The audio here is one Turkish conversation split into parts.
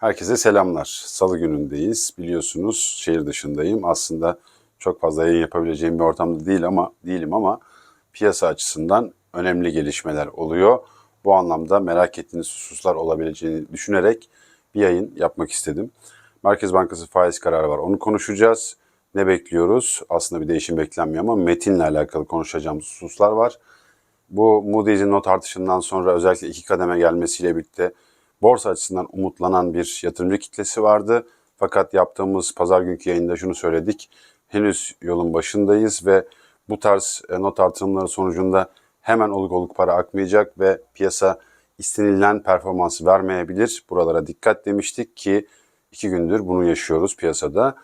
Herkese selamlar. Salı günündeyiz. Biliyorsunuz şehir dışındayım. Aslında çok fazla yayın yapabileceğim bir ortamda değil ama değilim ama piyasa açısından önemli gelişmeler oluyor. Bu anlamda merak ettiğiniz hususlar olabileceğini düşünerek bir yayın yapmak istedim. Merkez Bankası faiz kararı var. Onu konuşacağız. Ne bekliyoruz? Aslında bir değişim beklenmiyor ama metinle alakalı konuşacağımız hususlar var. Bu Moody's'in not artışından sonra özellikle iki kademe gelmesiyle birlikte borsa açısından umutlanan bir yatırımcı kitlesi vardı. Fakat yaptığımız pazar günkü yayında şunu söyledik. Henüz yolun başındayız ve bu tarz e, not artırımları sonucunda hemen oluk oluk para akmayacak ve piyasa istenilen performansı vermeyebilir. Buralara dikkat demiştik ki iki gündür bunu yaşıyoruz piyasada.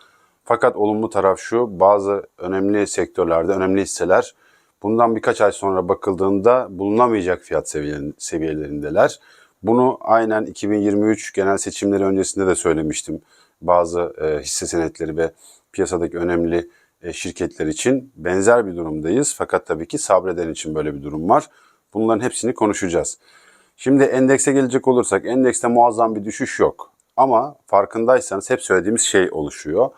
Fakat olumlu taraf şu, bazı önemli sektörlerde, önemli hisseler bundan birkaç ay sonra bakıldığında bulunamayacak fiyat seviyelerin- seviyelerindeler. Bunu aynen 2023 genel seçimleri öncesinde de söylemiştim. Bazı e, hisse senetleri ve piyasadaki önemli e, şirketler için benzer bir durumdayız. Fakat tabii ki sabreden için böyle bir durum var. Bunların hepsini konuşacağız. Şimdi endekse gelecek olursak endekste muazzam bir düşüş yok. Ama farkındaysanız hep söylediğimiz şey oluşuyor.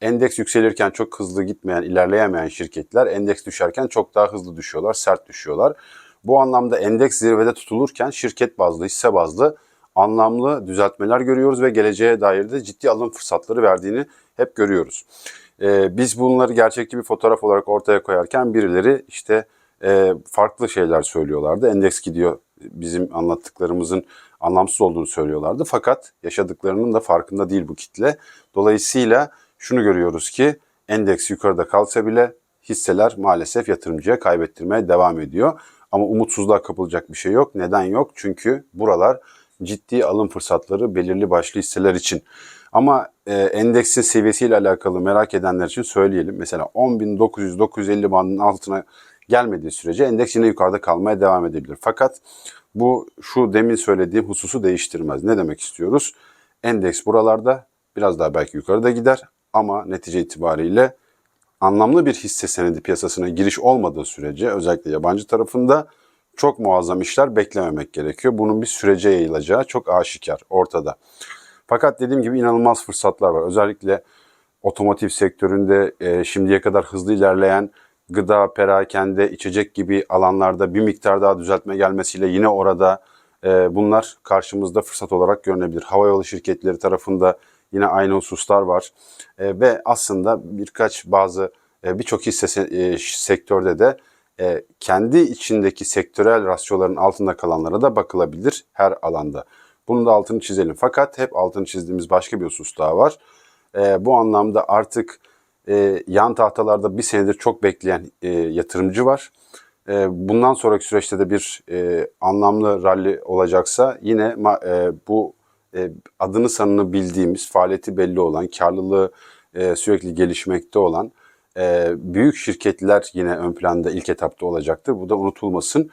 Endeks yükselirken çok hızlı gitmeyen, ilerleyemeyen şirketler endeks düşerken çok daha hızlı düşüyorlar, sert düşüyorlar. Bu anlamda endeks zirvede tutulurken şirket bazlı, hisse bazlı anlamlı düzeltmeler görüyoruz ve geleceğe dair de ciddi alım fırsatları verdiğini hep görüyoruz. Ee, biz bunları gerçekçi bir fotoğraf olarak ortaya koyarken birileri işte e, farklı şeyler söylüyorlardı. Endeks gidiyor bizim anlattıklarımızın anlamsız olduğunu söylüyorlardı. Fakat yaşadıklarının da farkında değil bu kitle. Dolayısıyla şunu görüyoruz ki endeks yukarıda kalsa bile hisseler maalesef yatırımcıya kaybettirmeye devam ediyor. Ama umutsuzluğa kapılacak bir şey yok. Neden yok? Çünkü buralar ciddi alım fırsatları belirli başlı hisseler için. Ama e, endeksin seviyesiyle alakalı merak edenler için söyleyelim. Mesela 10.900-950 bandının altına gelmediği sürece endeks yine yukarıda kalmaya devam edebilir. Fakat bu şu demin söylediğim hususu değiştirmez. Ne demek istiyoruz? Endeks buralarda biraz daha belki yukarıda gider ama netice itibariyle anlamlı bir hisse senedi piyasasına giriş olmadığı sürece özellikle yabancı tarafında çok muazzam işler beklememek gerekiyor. Bunun bir sürece yayılacağı çok aşikar ortada. Fakat dediğim gibi inanılmaz fırsatlar var. Özellikle otomotiv sektöründe e, şimdiye kadar hızlı ilerleyen gıda, perakende, içecek gibi alanlarda bir miktar daha düzeltme gelmesiyle yine orada e, bunlar karşımızda fırsat olarak görünebilir. Havayolu şirketleri tarafında yine aynı hususlar var E, ve aslında birkaç bazı e, birçok hisse se- e, sektörde de e, kendi içindeki sektörel rasyoların altında kalanlara da bakılabilir her alanda. Bunun da altını çizelim. Fakat hep altını çizdiğimiz başka bir husus daha var. E, bu anlamda artık e, yan tahtalarda bir senedir çok bekleyen e, yatırımcı var. E, bundan sonraki süreçte de bir e, anlamlı rally olacaksa yine e, bu e, adını sanını bildiğimiz, faaliyeti belli olan, karlılığı e, sürekli gelişmekte olan e, büyük şirketler yine ön planda ilk etapta olacaktır. Bu da unutulmasın.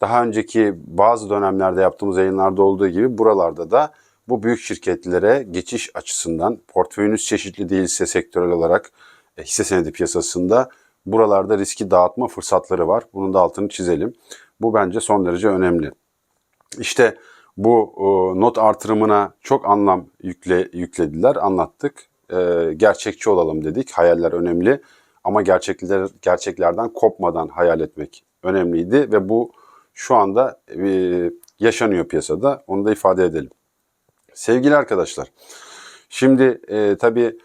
Daha önceki bazı dönemlerde yaptığımız yayınlarda olduğu gibi buralarda da bu büyük şirketlere geçiş açısından portföyünüz çeşitli değilse sektörel olarak e, hisse senedi piyasasında buralarda riski dağıtma fırsatları var. Bunun da altını çizelim. Bu bence son derece önemli. İşte bu e, not artırımına çok anlam yükle, yüklediler, anlattık. E, gerçekçi olalım dedik. Hayaller önemli ama gerçekler gerçeklerden kopmadan hayal etmek önemliydi ve bu şu anda e, yaşanıyor piyasada. Onu da ifade edelim. Sevgili arkadaşlar, şimdi e, tabii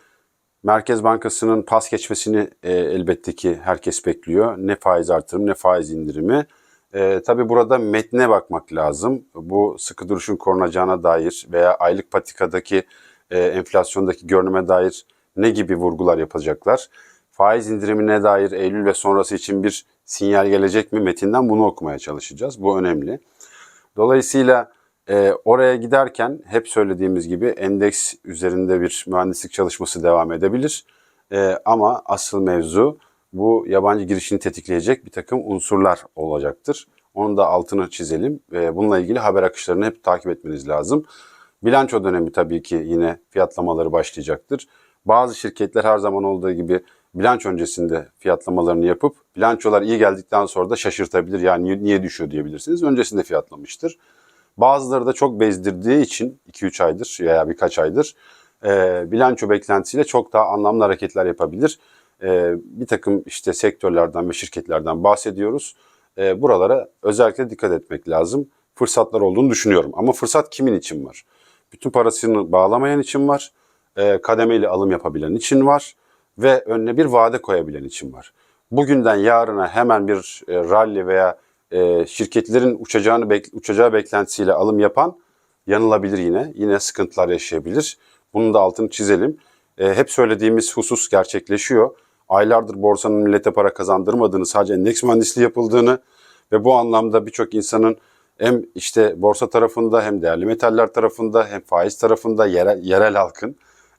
Merkez Bankası'nın pas geçmesini e, elbette ki herkes bekliyor. Ne faiz artırımı ne faiz indirimi. E, tabii burada metne bakmak lazım. Bu sıkı duruşun korunacağına dair veya aylık patikadaki e, enflasyondaki görünüme dair ne gibi vurgular yapacaklar? Faiz indirimine dair Eylül ve sonrası için bir sinyal gelecek mi metinden bunu okumaya çalışacağız. Bu önemli. Dolayısıyla e, oraya giderken hep söylediğimiz gibi endeks üzerinde bir mühendislik çalışması devam edebilir. E, ama asıl mevzu bu yabancı girişini tetikleyecek bir takım unsurlar olacaktır. Onun da altını çizelim. Bununla ilgili haber akışlarını hep takip etmeniz lazım. Bilanço dönemi tabii ki yine fiyatlamaları başlayacaktır. Bazı şirketler her zaman olduğu gibi bilanço öncesinde fiyatlamalarını yapıp bilançolar iyi geldikten sonra da şaşırtabilir. Yani niye, düşüyor diyebilirsiniz. Öncesinde fiyatlamıştır. Bazıları da çok bezdirdiği için 2-3 aydır veya birkaç aydır bilanço beklentisiyle çok daha anlamlı hareketler yapabilir. E, bir takım işte sektörlerden ve şirketlerden bahsediyoruz. E, buralara özellikle dikkat etmek lazım. Fırsatlar olduğunu düşünüyorum. Ama fırsat kimin için var? Bütün parasını bağlamayan için var. E, kademeli alım yapabilen için var. Ve önüne bir vade koyabilen için var. Bugünden yarına hemen bir e, rally veya e, şirketlerin uçacağını uçacağı beklentisiyle alım yapan yanılabilir yine. Yine sıkıntılar yaşayabilir. Bunun da altını çizelim. Hep söylediğimiz husus gerçekleşiyor. Aylardır borsanın millete para kazandırmadığını, sadece endeks mühendisliği yapıldığını ve bu anlamda birçok insanın hem işte borsa tarafında hem değerli metaller tarafında hem faiz tarafında yerel, yerel halkın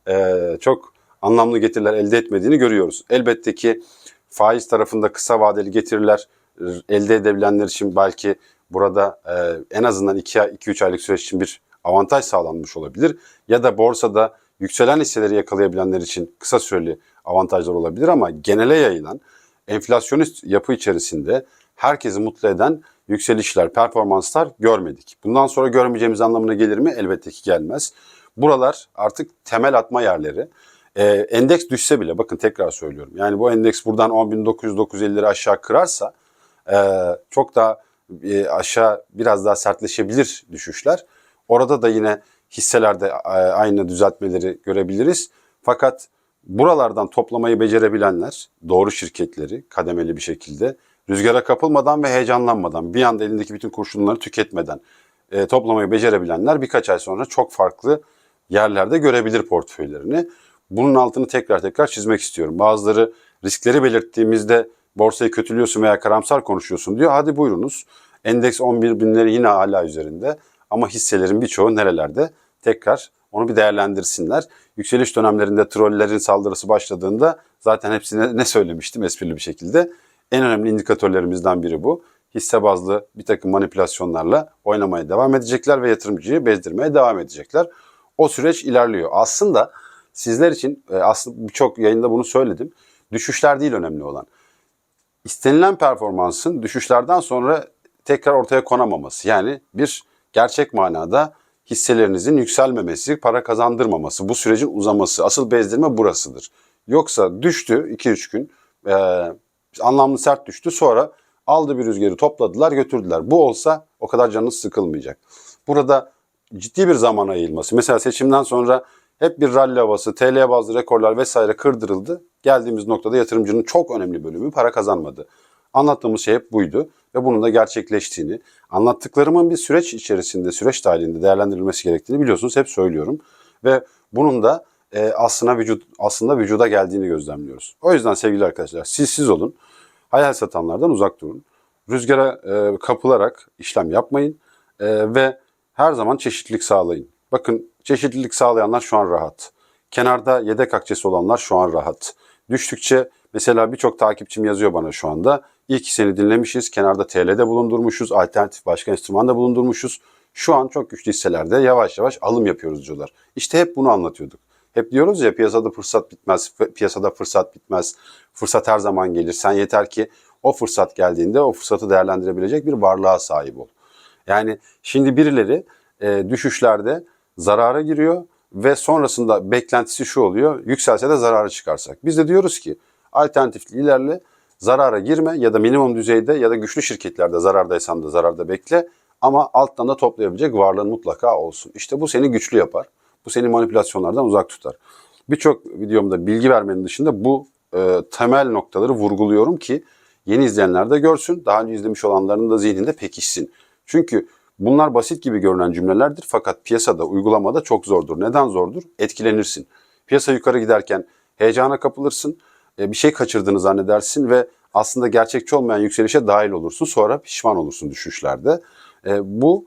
e, çok anlamlı getiriler elde etmediğini görüyoruz. Elbette ki faiz tarafında kısa vadeli getiriler e, elde edebilenler için belki burada e, en azından 2-3 aylık süreç için bir avantaj sağlanmış olabilir. Ya da borsada yükselen hisseleri yakalayabilenler için kısa süreli avantajlar olabilir ama genele yayılan enflasyonist yapı içerisinde herkesi mutlu eden yükselişler, performanslar görmedik. Bundan sonra görmeyeceğimiz anlamına gelir mi? Elbette ki gelmez. Buralar artık temel atma yerleri. Ee, endeks düşse bile bakın tekrar söylüyorum. Yani bu endeks buradan 10.900-950'leri aşağı kırarsa e, çok daha e, aşağı biraz daha sertleşebilir düşüşler. Orada da yine hisselerde e, aynı düzeltmeleri görebiliriz. Fakat buralardan toplamayı becerebilenler doğru şirketleri kademeli bir şekilde rüzgara kapılmadan ve heyecanlanmadan bir anda elindeki bütün kurşunları tüketmeden e, toplamayı becerebilenler birkaç ay sonra çok farklı yerlerde görebilir portföylerini. Bunun altını tekrar tekrar çizmek istiyorum. Bazıları riskleri belirttiğimizde borsayı kötülüyorsun veya karamsar konuşuyorsun diyor. Hadi buyurunuz. Endeks 11 binleri yine hala üzerinde ama hisselerin birçoğu nerelerde? Tekrar onu bir değerlendirsinler. Yükseliş dönemlerinde trollerin saldırısı başladığında zaten hepsine ne söylemiştim esprili bir şekilde. En önemli indikatörlerimizden biri bu. Hisse bazlı bir takım manipülasyonlarla oynamaya devam edecekler ve yatırımcıyı bezdirmeye devam edecekler. O süreç ilerliyor. Aslında sizler için e, aslında birçok yayında bunu söyledim. Düşüşler değil önemli olan. İstenilen performansın düşüşlerden sonra tekrar ortaya konamaması. Yani bir gerçek manada hisselerinizin yükselmemesi, para kazandırmaması, bu sürecin uzaması. Asıl bezdirme burasıdır. Yoksa düştü 2-3 gün, e, anlamlı sert düştü sonra aldı bir rüzgarı topladılar götürdüler. Bu olsa o kadar canınız sıkılmayacak. Burada ciddi bir zaman ayılması. Mesela seçimden sonra hep bir rally havası, TL bazlı rekorlar vesaire kırdırıldı. Geldiğimiz noktada yatırımcının çok önemli bölümü para kazanmadı. Anlattığımız şey hep buydu ve bunun da gerçekleştiğini, anlattıklarımın bir süreç içerisinde, süreç dahilinde değerlendirilmesi gerektiğini biliyorsunuz hep söylüyorum. Ve bunun da e, aslına vücut aslında vücuda geldiğini gözlemliyoruz. O yüzden sevgili arkadaşlar siz siz olun. Hayal satanlardan uzak durun. Rüzgara e, kapılarak işlem yapmayın e, ve her zaman çeşitlilik sağlayın. Bakın çeşitlilik sağlayanlar şu an rahat. Kenarda yedek akçesi olanlar şu an rahat. Düştükçe mesela birçok takipçim yazıyor bana şu anda. İyi ki seni dinlemişiz. Kenarda TL'de bulundurmuşuz. Alternatif başka enstrüman da bulundurmuşuz. Şu an çok güçlü hisselerde yavaş yavaş alım yapıyoruz diyorlar. İşte hep bunu anlatıyorduk. Hep diyoruz ya piyasada fırsat bitmez, piyasada fırsat bitmez. Fırsat her zaman gelir. Sen yeter ki o fırsat geldiğinde o fırsatı değerlendirebilecek bir varlığa sahip ol. Yani şimdi birileri e, düşüşlerde zarara giriyor ve sonrasında beklentisi şu oluyor. Yükselse de zararı çıkarsak. Biz de diyoruz ki alternatifli ilerle zarara girme ya da minimum düzeyde ya da güçlü şirketlerde zarardaysan da zararda bekle ama alttan da toplayabilecek varlığın mutlaka olsun. İşte bu seni güçlü yapar. Bu seni manipülasyonlardan uzak tutar. Birçok videomda bilgi vermenin dışında bu e, temel noktaları vurguluyorum ki yeni izleyenler de görsün. Daha önce izlemiş olanların da zihninde pekişsin. Çünkü bunlar basit gibi görünen cümlelerdir fakat piyasada, uygulamada çok zordur. Neden zordur? Etkilenirsin. Piyasa yukarı giderken heyecana kapılırsın, bir şey kaçırdığını zannedersin ve aslında gerçekçi olmayan yükselişe dahil olursun. Sonra pişman olursun düşüşlerde. E, bu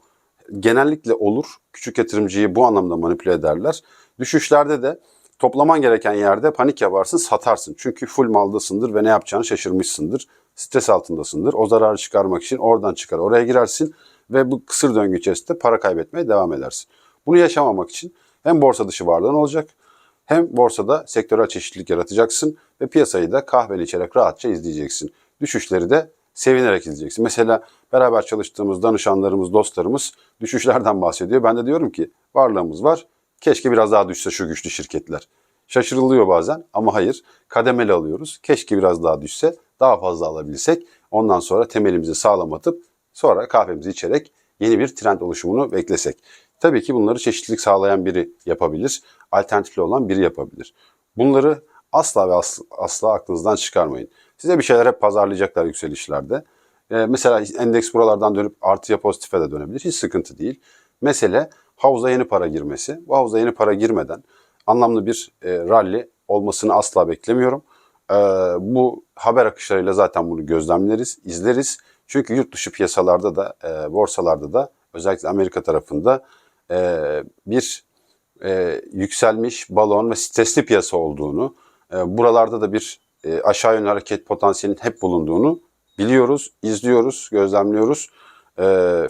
genellikle olur. Küçük yatırımcıyı bu anlamda manipüle ederler. Düşüşlerde de toplaman gereken yerde panik yaparsın, satarsın. Çünkü full maldasındır ve ne yapacağını şaşırmışsındır. Stres altındasındır. O zararı çıkarmak için oradan çıkar, oraya girersin ve bu kısır döngü içerisinde para kaybetmeye devam edersin. Bunu yaşamamak için hem borsa dışı varlığın olacak hem borsada sektörel çeşitlilik yaratacaksın ve piyasayı da kahveli içerek rahatça izleyeceksin. Düşüşleri de sevinerek izleyeceksin. Mesela beraber çalıştığımız danışanlarımız, dostlarımız düşüşlerden bahsediyor. Ben de diyorum ki varlığımız var. Keşke biraz daha düşse şu güçlü şirketler. Şaşırılıyor bazen ama hayır. Kademeli alıyoruz. Keşke biraz daha düşse, daha fazla alabilsek. Ondan sonra temelimizi sağlam atıp sonra kahvemizi içerek yeni bir trend oluşumunu beklesek. Tabii ki bunları çeşitlilik sağlayan biri yapabilir. Alternatifli olan biri yapabilir. Bunları asla ve asla, asla aklınızdan çıkarmayın. Size bir şeyler hep pazarlayacaklar yükselişlerde. Ee, mesela endeks buralardan dönüp artıya pozitife de dönebilir. Hiç sıkıntı değil. Mesele havuza yeni para girmesi. Bu havuza yeni para girmeden anlamlı bir e, rally olmasını asla beklemiyorum. Ee, bu haber akışlarıyla zaten bunu gözlemleriz, izleriz. Çünkü yurt dışı piyasalarda da, e, borsalarda da özellikle Amerika tarafında e, bir e, yükselmiş balon ve stresli piyasa olduğunu, e, buralarda da bir e, aşağı yönlü hareket potansiyelinin hep bulunduğunu biliyoruz, izliyoruz, gözlemliyoruz. E,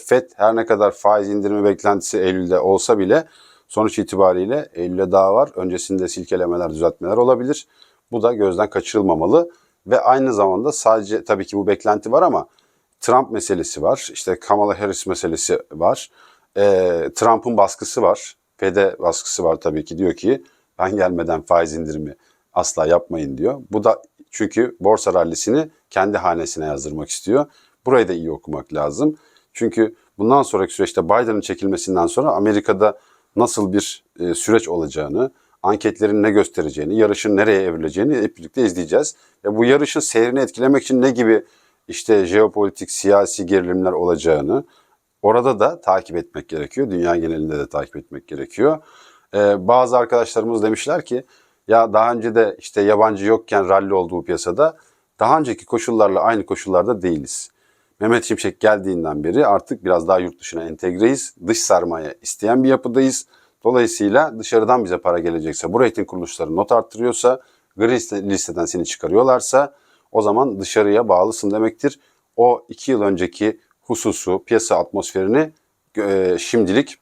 FED her ne kadar faiz indirimi beklentisi Eylül'de olsa bile sonuç itibariyle Eylül'e daha var. Öncesinde silkelemeler, düzeltmeler olabilir. Bu da gözden kaçırılmamalı ve aynı zamanda sadece tabii ki bu beklenti var ama Trump meselesi var. İşte Kamala Harris meselesi var. E, Trump'ın baskısı var. FED'e baskısı var tabii ki. Diyor ki ben gelmeden faiz indirimi asla yapmayın diyor. Bu da çünkü borsa rallisini kendi hanesine yazdırmak istiyor. Burayı da iyi okumak lazım. Çünkü bundan sonraki süreçte Biden'ın çekilmesinden sonra Amerika'da nasıl bir e, süreç olacağını, anketlerin ne göstereceğini, yarışın nereye evrileceğini hep birlikte izleyeceğiz. Ve bu yarışın seyrini etkilemek için ne gibi işte jeopolitik, siyasi gerilimler olacağını orada da takip etmek gerekiyor. Dünya genelinde de takip etmek gerekiyor. Ee, bazı arkadaşlarımız demişler ki ya daha önce de işte yabancı yokken rally olduğu piyasada daha önceki koşullarla aynı koşullarda değiliz. Mehmet Şimşek geldiğinden beri artık biraz daha yurt dışına entegreyiz. Dış sermaye isteyen bir yapıdayız. Dolayısıyla dışarıdan bize para gelecekse, bu rating kuruluşları not arttırıyorsa, gri listeden seni çıkarıyorlarsa o zaman dışarıya bağlısın demektir. O iki yıl önceki hususu, piyasa atmosferini e, şimdilik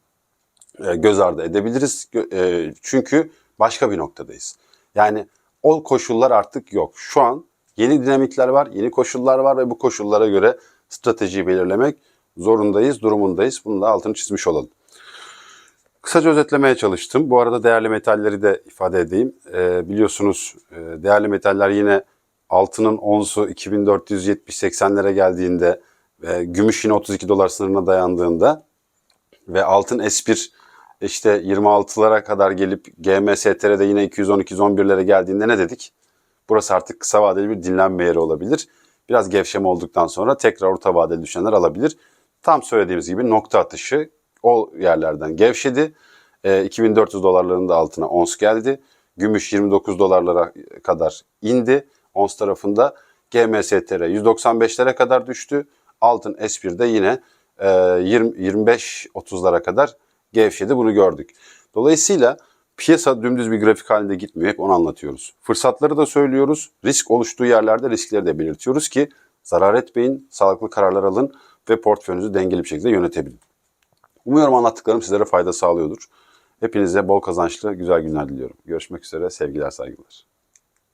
e, göz ardı edebiliriz. E, çünkü başka bir noktadayız. Yani o koşullar artık yok. Şu an yeni dinamikler var, yeni koşullar var ve bu koşullara göre stratejiyi belirlemek zorundayız, durumundayız. Bunu da altını çizmiş olalım. Kısaca özetlemeye çalıştım. Bu arada değerli metalleri de ifade edeyim. Ee, biliyorsunuz e, değerli metaller yine altının onsu 2470-80'lere geldiğinde ve gümüş yine 32 dolar sınırına dayandığında ve altın S1 işte 26'lara kadar gelip GMSTR'de yine 210-211'lere geldiğinde ne dedik? Burası artık kısa vadeli bir dinlenme yeri olabilir. Biraz gevşeme olduktan sonra tekrar orta vadeli düşenler alabilir. Tam söylediğimiz gibi nokta atışı o yerlerden gevşedi. E, 2400 dolarların da altına ons geldi. Gümüş 29 dolarlara kadar indi. Ons tarafında GMSTR 195'lere kadar düştü. Altın S1'de yine e, 25-30'lara kadar gevşedi. Bunu gördük. Dolayısıyla piyasa dümdüz bir grafik halinde gitmiyor. Hep onu anlatıyoruz. Fırsatları da söylüyoruz. Risk oluştuğu yerlerde riskleri de belirtiyoruz ki zarar etmeyin, sağlıklı kararlar alın ve portföyünüzü dengeli bir şekilde yönetebilin. Umuyorum anlattıklarım sizlere fayda sağlıyordur. Hepinize bol kazançlı güzel günler diliyorum. Görüşmek üzere sevgiler saygılar.